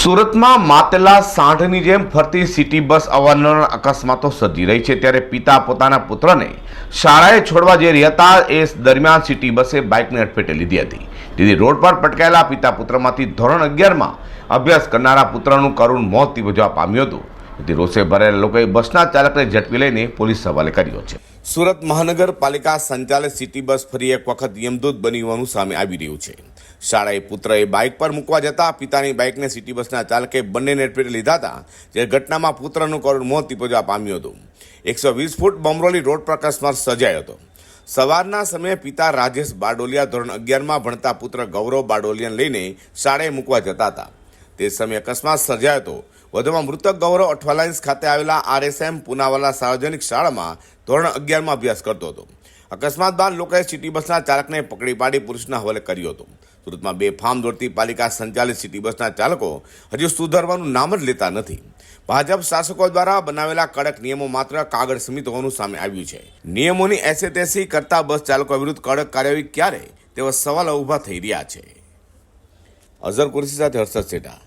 સુરતમાં માતેલા સાંઢની જેમ ફરતી સિટી બસ અવારનવાર અકસ્માતો સર્જી રહી છે. ત્યારે પિતા પોતાના પુત્રને શાળાએ છોડવા જઈ રહ્યા હતા. એ દરમિયાન સિટી બસે બાઇકને અડફેટે લીધી હતી. તેથી રોડ પર પટકાયેલા પિતા પુત્રમાંથી ધોરણ અગિયારમાં અભ્યાસ કરનારા પુત્રનું કરુણ મોત નિપજવા પામ્યું હતું. તેથી રોષે ભરેલા લોકોએ બસના ચાલકને ઝડપી લઈને પોલીસ હવાલે કર્યો છે. સુરત મહાનગરપાલિકા સંચાલિત સિટી બસ ફરી એક વખત યમદૂત બની હોવાનું સામે આવી રહ્યું છે. શાળાએ પુત્રએ બાઇક પર મૂકવા જતા પિતાની બાઇકને સિટી બસના ચાલકે બંને નેટપેટે લીધા હતા, જે ઘટનામાં પુત્રનું કરોડ મોત નિપજવા પામ્યું હતું. એકસો વીસ ફૂટ બમરોલી રોડ પર અકસ્માત સર્જાયો હતો. સવારના સમયે પિતા રાજેશ બારડોલિયા ધોરણ અગિયારમાં ભણતા પુત્ર ગૌરવ બારડોલિયાને લઈને શાળાએ મૂકવા જતા હતા. તે સમયે અકસ્માત સર્જાયો હતો. વધુમાં મૃતક ગૌરવ અઠવાલાઇન્સ ખાતે આવેલા આરએસએમ પુનાવાલા સાર્વજનિક શાળામાં ધોરણ અગિયારમાં અભ્યાસ કરતો હતો. અકસ્માત બાદ લોકોએ સિટી બસના ચાલકને પકડી પાડી પુરુષના હવાલે કર્યો હતો. સુરતમાં બે ફાર્મ દોડતી પાલિકા સંચાલિત સિટી બસના ચાલકો હજુ સુધરવાનું નામ જ લેતા નથી. ભાજપ શાસકો દ્વારા બનાવેલા કડક નિયમો માત્ર કાગળ સમિત હોવાનું સામે આવ્યું છે. નિયમોની એસે તેસી કરતા બસ ચાલકો વિરુદ્ધ કડક કાર્યવાહી ક્યારે? તેવા સવાલો ઊભા થઈ રહ્યા છે. અઝર કુરશી સાથે હર્ષદ સેઠા